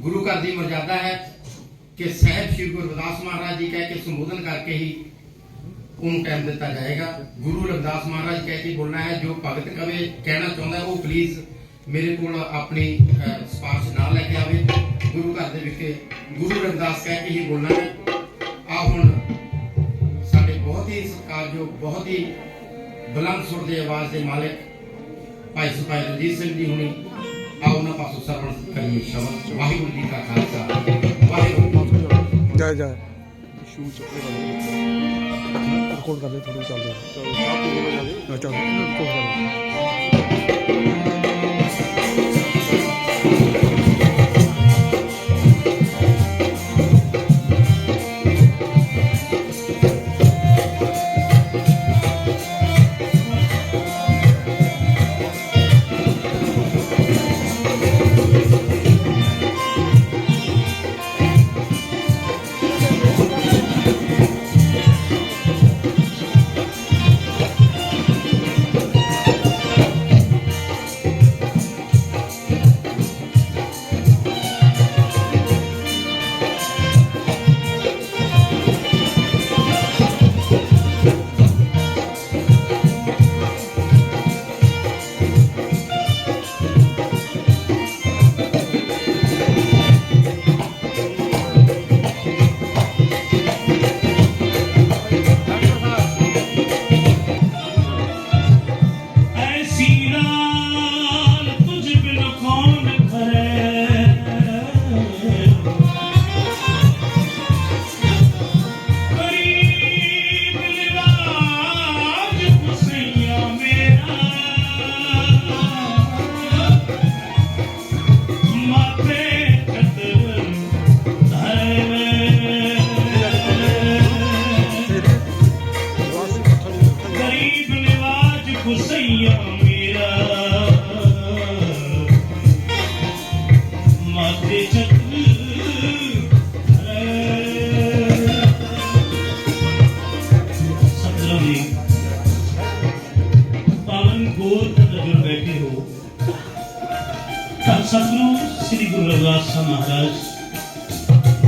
ਗੁਰੂ ਘਰ ਦੀ ਮਰਜ਼ਾਦਾ ਹੈ ਕਿ ਸਹਿਬ ਸ੍ਰੀ ਗੁਰੂ ਰਵਿਦਾਸ ਮਹਾਰਾਜ ਜੀ ਕਹਿ ਕੇ ਸੰਬੋਧਨ ਕਰਕੇ ਹੀ ਉਹਨੂੰ ਟਾਈਮ ਦਿੱਤਾ ਜਾਏਗਾ। ਗੁਰੂ ਰਵਿਦਾਸ ਮਹਾਰਾਜ ਕਹਿ ਕੇ ਬੋਲਣਾ ਹੈ ਜੋ ਭਗਤ ਕਵੇ ਕਹਿਣਾ ਚਾਹੁੰਦਾ ਉਹ ਪਲੀਜ਼ ਮੇਰੇ ਕੋਲ ਆਪਣੀ ਅਹ, ਸਿਫਾਰਿਸ਼ ਨਾ ਲੈ ਕੇ ਆਵੇ। ਗੁਰੂ ਘਰ ਦੇ ਵਿਖੇ ਗੁਰੂ ਰਵਿਦਾਸ ਕਹਿ ਕੇ ਹੀ ਬੋਲਣਾ ਹੈ। ਆ ਹੁਣ ਸਾਡੇ ਬਹੁਤ ਹੀ ਸਤਿਕਾਰਯੋਗ ਬਹੁਤ ਹੀ ਬੁਲੰਦ ਸੁਰ ਦੀ ਆਵਾਜ਼ ਦੇ ਮਾਲਕ ਭਾਈ ਸੁਭਾਈ ਰਣਜੀਤ ਸਿੰਘ ਜੀ ਹੁਣੀ ਆਓ ਉਹਨਾਂ ਪਾਸੋਂ ਸਰਵਣ ਕਰੀਏ ਸ਼ਬਦ ਵਾਹਿਗੁਰੂ ਜੀ ਕਾ ਖਾਲਸਾ ਵਾਹਿਗੁਰੂ ਜੀ। ਜਾ ਸ਼ੂ ਚੱਕੇ ਵਾਲੇ ਰਿਕਾਰਡ ਕਰ ਲੈ ਥੋੜੀ ਚੱਲਦੇ ਚਲੋ ਚਾਹ ਪੀ ਕੇ ਜਾਵੇ ਚਲੋ ਰਿਕਾਰਡ ਕਰ ਲੈ ਤਾਂ ਸਤਿਗੁਰੂ, ਸ੍ਰੀ ਗੁਰੂ ਰਵਿਦਾਸ ਸਾਹਿਬ ਮਹਾਰਾਜ,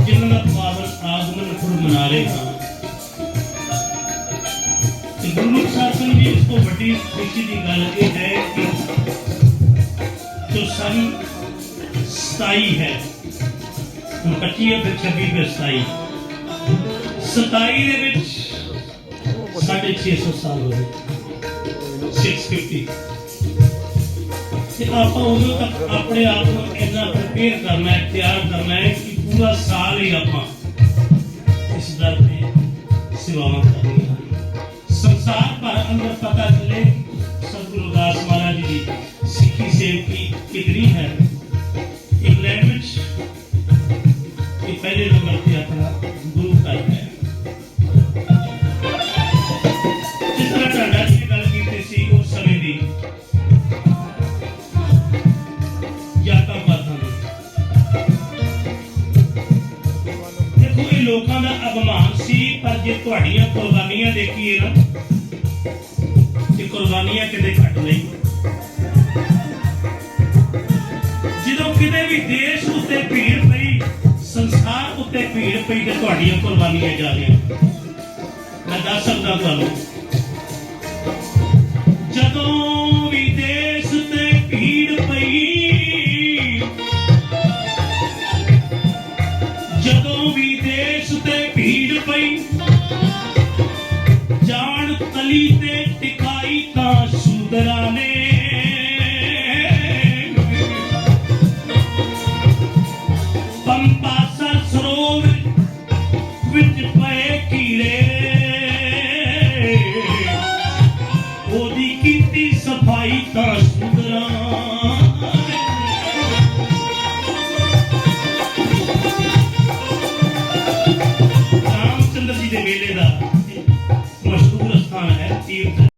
ਜਿਨ੍ਹਾਂ ਦਾ ਪਾਵਨ ਆਗਮਨ ਖੁਦ ਮਨਾ ਰਹੇ ਹਾਂ। ਤੇ ਗੁਰੂ ਸਾਹਿਬ ਜੀ ਇਸ ਤੋਂ ਵੱਡੀ ਖੁਸ਼ੀ ਦੀ ਗੱਲ ਇਹ ਹੈ ਕਿ ਜੋ ਸਨ 27 ਹੈ, ਹੁਣ 25 ਹੈ 26 ਫਿਰ 27 27 ਦੇ ਵਿੱਚ ਸਾਢੇ 600 ਸਾਲ ਹੋ ਗਏ 650 ਤੇ ਆਪਾਂ ਉਦੋਂ ਤੱਕ ਆਪਣੇ ਆਪ ਨੂੰ ਇੰਨਾ ਪ੍ਰਪੇਅਰ ਕਰਨਾ ਹੈ ਤਿਆਰ ਕਰਨਾ ਹੈ ਕਿ ਪੂਰਾ ਸਾਲ ਹੀ ਆਪਾਂ ਇਸ ਦਰ ਤੇ ਸੇਵਾਵਾਂ ਕਰਨੀਆਂ ਹਨ ਸੰਸਾਰ ਭਰ ਅੰਦਰ ਪਤਾ ਚੱਲੇ ਸਤਿਗੁਰੂ ਦਾਸ ਮਹਾਰਾਜ ਜੀ ਦੀ ਸਿੱਖੀ ਸੇਵਕੀ ਕਿਤਨੀ ਹੈ ਜੇ ਤੁਹਾਡੀਆਂ ਕੁਰਬਾਨੀਆਂ ਦੇਖੀਏ ਨਾ, ਤੇ ਕੁਰਬਾਨੀਆਂ ਕਿਤੇ ਘੱਟ ਨਹੀਂ। ਜਦੋਂ ਕਿਤੇ ਵੀ ਦੇਸ਼ ਉੱਤੇ ਭੀੜ ਪਈ, ਸੰਸਾਰ ਉੱਤੇ ਭੀੜ ਪਈ ਤੇ ਤੁਹਾਡੀਆਂ ਕੁਰਬਾਨੀਆਂ ਜਾ ਰਹੀਆਂ। ਮੈਂ ਦੱਸ ਸਕਦਾ ਤੁਹਾਨੂੰ, ਜਦੋਂ ਵੀ ਮੇਲੇ ਦਾ ਮਸ਼ਹੂਰ ਸਥਾਨ ਹੈ ਤੀਰਥ।